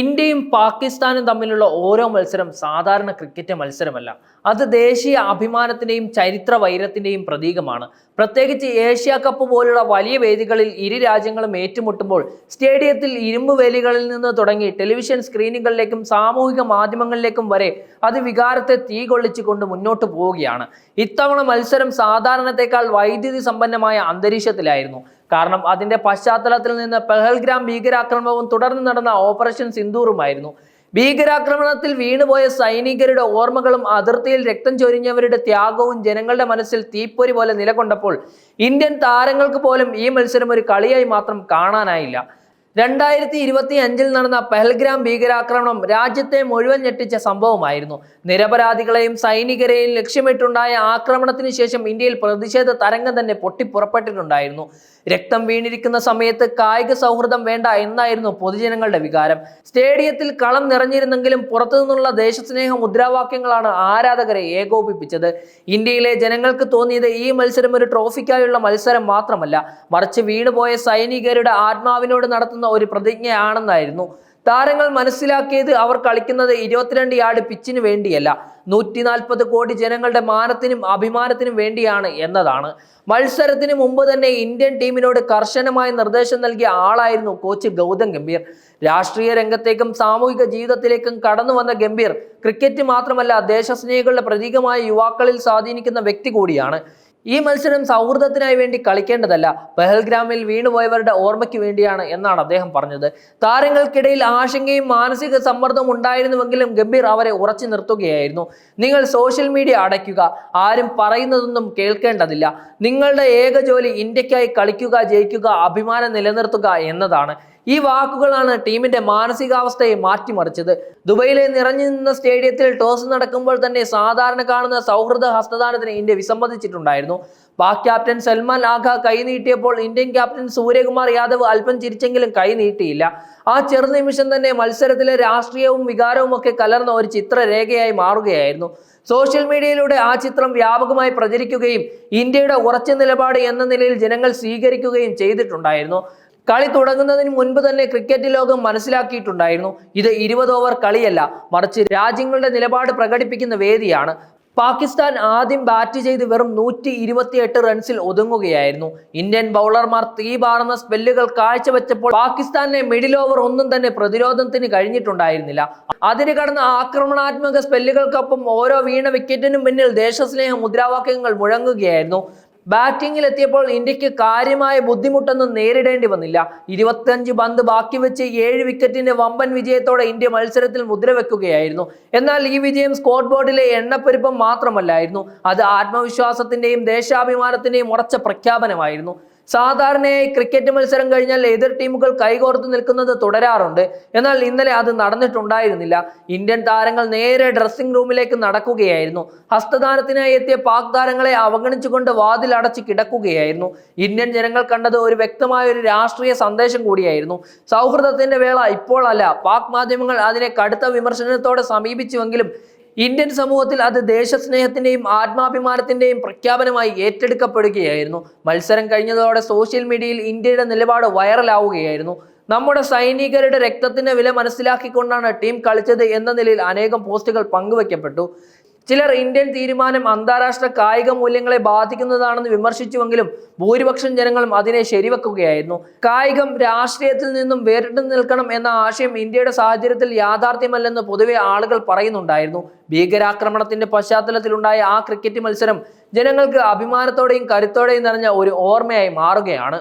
ഇന്ത്യയും പാകിസ്ഥാനും തമ്മിലുള്ള ഓരോ മത്സരം സാധാരണ ക്രിക്കറ്റ് മത്സരമല്ല. അത് ദേശീയ അഭിമാനത്തിന്റെയും ചരിത്ര വൈരത്തിന്റെയും പ്രതീകമാണ്. പ്രത്യേകിച്ച് ഏഷ്യ കപ്പ് പോലുള്ള വലിയ വേദികളിൽ ഇരു രാജ്യങ്ങളും ഏറ്റുമുട്ടുമ്പോൾ സ്റ്റേഡിയത്തിൽ ഇരുമ്പ് വേലികളിൽ നിന്ന് തുടങ്ങി ടെലിവിഷൻ സ്ക്രീനുകളിലേക്കും സാമൂഹിക മാധ്യമങ്ങളിലേക്കും വരെ അത് വികാരത്തെ തീ കൊള്ളിച്ചുകൊണ്ട് മുന്നോട്ട് പോവുകയാണ്. ഇത്തവണ മത്സരം സാധാരണത്തെക്കാൾ വൈദ്യുതി സമ്പന്നമായ അന്തരീക്ഷത്തിലായിരുന്നു. കാരണം അതിന്റെ പശ്ചാത്തലത്തിൽ നിന്ന് പെഹൽഗ്രാം ഭീകരാക്രമണവും തുടർന്ന് നടന്ന ഓപ്പറേഷൻ സിന്ദൂറുമായിരുന്നു. ഭീകരാക്രമണത്തിൽ വീണുപോയ സൈനികരുടെ ഓർമ്മകളും അതിർത്തിയിൽ രക്തം ചൊരിഞ്ഞവരുടെ ത്യാഗവും ജനങ്ങളുടെ മനസ്സിൽ തീപ്പൊരി പോലെ നിലകൊണ്ടപ്പോൾ ഇന്ത്യൻ താരങ്ങൾക്ക് പോലും ഈ മത്സരം ഒരു കളിയായി മാത്രം കാണാനായില്ല. രണ്ടായിരത്തി ഇരുപത്തി അഞ്ചിൽ നടന്ന പെഹൽഗ്രാം ഭീകരാക്രമണം രാജ്യത്തെ മുഴുവൻ ഞെട്ടിച്ച സംഭവമായിരുന്നു. നിരപരാധികളെയും സൈനികരെയും ലക്ഷ്യമിട്ടുണ്ടായ ആക്രമണത്തിന് ശേഷം ഇന്ത്യയിൽ പ്രതിഷേധ തരംഗം തന്നെ പൊട്ടിപ്പുറപ്പെട്ടിട്ടുണ്ടായിരുന്നു. രക്തം വീണിരിക്കുന്ന സമയത്ത് കായിക സൗഹൃദം വേണ്ട എന്നായിരുന്നു പൊതുജനങ്ങളുടെ വികാരം. സ്റ്റേഡിയത്തിൽ കളം നിറഞ്ഞിരുന്നെങ്കിലും പുറത്തുനിന്നുള്ള ദേശസ്നേഹ മുദ്രാവാക്യങ്ങളാണ് ആരാധകരെ ഏകോപിപ്പിച്ചത്. ഇന്ത്യയിലെ ജനങ്ങൾക്ക് തോന്നിയത് ഈ മത്സരം ഒരു ട്രോഫിക്കായുള്ള മത്സരം മാത്രമല്ല. മറിച്ച് വീണുപോയ സൈനികരുടെ ആത്മാവിനോട് നടത്തുന്ന ഒരു പ്രതിജ്ഞയാണെന്നായിരുന്നു. താരങ്ങൾ മനസ്സിലാക്കിയത് അവർ കളിക്കുന്നത് ഇരുപത്തിരണ്ട് യാർഡ് പിച്ചിന് വേണ്ടിയല്ല. നൂറ്റി നാൽപ്പത് കോടി ജനങ്ങളുടെ മാനത്തിനും അഭിമാനത്തിനും വേണ്ടിയാണ് എന്നതാണ്. മത്സരത്തിന് മുമ്പ് തന്നെ ഇന്ത്യൻ ടീമിനോട് കർശനമായ നിർദ്ദേശം നൽകിയ ആളായിരുന്നു കോച്ച് ഗൗതം ഗംഭീർ. രാഷ്ട്രീയ രംഗത്തേക്കും സാമൂഹിക ജീവിതത്തിലേക്കും കടന്നു വന്ന ഗംഭീർ. ക്രിക്കറ്റ് മാത്രമല്ല ദേശസ്നേഹികളുടെ പ്രതീകമായ യുവാക്കളിൽ സ്വാധീനിക്കുന്ന വ്യക്തി കൂടിയാണ്. ഈ മത്സരം സൗഹൃദത്തിനായി വേണ്ടി കളിക്കേണ്ടതല്ല. പെഹൽഗ്രാമിൽ വീണുപോയവരുടെ ഓർമ്മയ്ക്ക് വേണ്ടിയാണ് എന്നാണ് അദ്ദേഹം പറഞ്ഞത്. താരങ്ങൾക്കിടയിൽ ആശങ്കയും മാനസിക സമ്മർദ്ദവും ഉണ്ടായിരുന്നുവെങ്കിലും ഗംഭീർ അവരെ ഉറച്ചു നിർത്തുകയായിരുന്നു. നിങ്ങൾ സോഷ്യൽ മീഡിയ അടയ്ക്കുക. ആരും പറയുന്നതൊന്നും കേൾക്കേണ്ടതില്ല. നിങ്ങളുടെ ഏക ജോലി ഇന്ത്യക്കായി കളിക്കുക ജയിക്കുക അഭിമാനം നിലനിർത്തുക എന്നതാണ്. ഈ വാക്കുകളാണ് ടീമിന്റെ മാനസികാവസ്ഥയെ മാറ്റിമറിച്ചത്. ദുബൈയിലെ നിറഞ്ഞു നിന്ന സ്റ്റേഡിയത്തിൽ ടോസ് നടക്കുമ്പോൾ തന്നെ സാധാരണ കാണുന്ന സൗഹൃദ ഹസ്തദാനത്തിന് ഇന്ത്യ വിസമ്മതിച്ചിട്ടുണ്ടായിരുന്നു. പാക് ക്യാപ്റ്റൻ സൽമാൻ ആഖ കൈ നീട്ടിയപ്പോൾ ഇന്ത്യൻ ക്യാപ്റ്റൻ സൂര്യകുമാർ യാദവ് അല്പം ചിരിച്ചെങ്കിലും കൈ നീട്ടിയില്ല. ആ ചെറുനിമിഷം തന്നെ മത്സരത്തിലെ രാഷ്ട്രീയവും വികാരവും ഒക്കെ കലർന്ന ഒരു ചിത്രരേഖയായി മാറുകയായിരുന്നു. സോഷ്യൽ മീഡിയയിലൂടെ ആ ചിത്രം വ്യാപകമായി പ്രചരിക്കുകയും ഇന്ത്യയുടെ ഉറച്ച നിലപാട് എന്ന നിലയിൽ ജനങ്ങൾ സ്വീകരിക്കുകയും ചെയ്തിട്ടുണ്ടായിരുന്നു. കളി തുടങ്ങുന്നതിന് മുൻപ് തന്നെ ക്രിക്കറ്റ് ലോകം മനസ്സിലാക്കിയിട്ടുണ്ടായിരുന്നു. ഇത് ഇരുപത് ഓവർ കളിയല്ല മറിച്ച് രാജ്യങ്ങളുടെ നിലപാട് പ്രകടിപ്പിക്കുന്ന വേദിയാണ്. പാകിസ്ഥാൻ ആദ്യം ബാറ്റ് ചെയ്ത് വെറും നൂറ്റി ഇരുപത്തിയെട്ട് റൺസിൽ ഒതുങ്ങുകയായിരുന്നു. ഇന്ത്യൻ ബൗളർമാർ തീപാറുന്ന സ്പെല്ലുകൾ കാഴ്ചവെച്ചപ്പോൾ പാകിസ്ഥാനെ മിഡിൽ ഓവർ ഒന്നും തന്നെ പ്രതിരോധത്തിന് കഴിഞ്ഞിട്ടുണ്ടായിരുന്നില്ല. അതിന് കടന്ന ആക്രമണാത്മക സ്പെല്ലുകൾക്കൊപ്പം ഓരോ വീണ വിക്കറ്റിനും പിന്നിൽ ദേശസ്നേഹ മുദ്രാവാക്യങ്ങൾ മുഴങ്ങുകയായിരുന്നു. ബാറ്റിംഗിൽ എത്തിയപ്പോൾ ഇന്ത്യയ്ക്ക് കാര്യമായ ബുദ്ധിമുട്ടൊന്നും നേരിടേണ്ടി വന്നില്ല. ഇരുപത്തിയഞ്ച് പന്ത് ബാക്കി വെച്ച് ഏഴ് വിക്കറ്റിന്റെ വമ്പൻ വിജയത്തോടെ ഇന്ത്യ മത്സരത്തിൽ മുദ്ര വെക്കുകയായിരുന്നു. എന്നാൽ ഈ വിജയം സ്കോർ ബോർഡിലെ എണ്ണപ്പെരുപ്പം മാത്രമല്ലായിരുന്നു. അത് ആത്മവിശ്വാസത്തിന്റെയും ദേശാഭിമാനത്തിന്റെയും ഉറച്ച പ്രഖ്യാപനമായിരുന്നു. സാധാരണയായി ക്രിക്കറ്റ് മത്സരം കഴിഞ്ഞാൽ എതിർ ടീമുകൾ കൈകോർത്ത് നിൽക്കുന്നത് തുടരാറുണ്ട്. എന്നാൽ ഇന്നലെ അത് നടന്നിട്ടുണ്ടായിരുന്നില്ല. ഇന്ത്യൻ താരങ്ങൾ നേരെ ഡ്രസ്സിംഗ് റൂമിലേക്ക് നടക്കുകയായിരുന്നു. ഹസ്തദാനത്തിനായി എത്തിയ പാക് താരങ്ങളെ അവഗണിച്ചുകൊണ്ട് വാതിൽ അടച്ച് കിടക്കുകയായിരുന്നു. ഇന്ത്യൻ ജനങ്ങൾ കണ്ടത് ഒരു വ്യക്തമായ ഒരു രാഷ്ട്രീയ സന്ദേശം കൂടിയായിരുന്നു. സൗഹൃദത്തിന്റെ വേള ഇപ്പോൾ അല്ല. പാക് മാധ്യമങ്ങൾ അതിനെ കടുത്ത വിമർശനത്തോടെ സമീപിച്ചുവെങ്കിലും ഇന്ത്യൻ സമൂഹത്തിൽ അത് ദേശസ്നേഹത്തിന്റെയും ആത്മാഭിമാനത്തിന്റെയും പ്രഖ്യാപനമായി ഏറ്റെടുക്കപ്പെടുകയായിരുന്നു. മത്സരം കഴിഞ്ഞതോടെ സോഷ്യൽ മീഡിയയിൽ ഇന്ത്യയുടെ നിലപാട് വൈറലാവുകയായിരുന്നു. നമ്മുടെ സൈനികരുടെ രക്തത്തിന്റെ വില മനസ്സിലാക്കിക്കൊണ്ടാണ് ടീം കളിച്ചത് എന്ന നിലയിൽ അനേകം പോസ്റ്റുകൾ പങ്കുവയ്ക്കപ്പെട്ടു ചിലർ ഇന്ത്യൻ തീരുമാനം അന്താരാഷ്ട്ര കായിക മൂല്യങ്ങളെ ബാധിക്കുന്നതാണെന്ന് വിമർശിച്ചുവെങ്കിലും ഭൂരിപക്ഷം ജനങ്ങളും അതിനെ ശരിവെക്കുകയായിരുന്നു. കായികം രാഷ്ട്രീയത്തിൽ നിന്നും വേറിട്ട് നിൽക്കണം എന്ന ആശയം ഇന്ത്യയുടെ സാഹചര്യത്തിൽ യാഥാർത്ഥ്യമല്ലെന്ന് പൊതുവെ ആളുകൾ പറയുന്നുണ്ടായിരുന്നു. ഭീകരാക്രമണത്തിന്റെ പശ്ചാത്തലത്തിലുണ്ടായ ആ ക്രിക്കറ്റ് മത്സരം ജനങ്ങൾക്ക് അഭിമാനത്തോടെയും കരുത്തോടെയും നിറഞ്ഞ ഒരു ഓർമ്മയായി മാറുകയാണ്.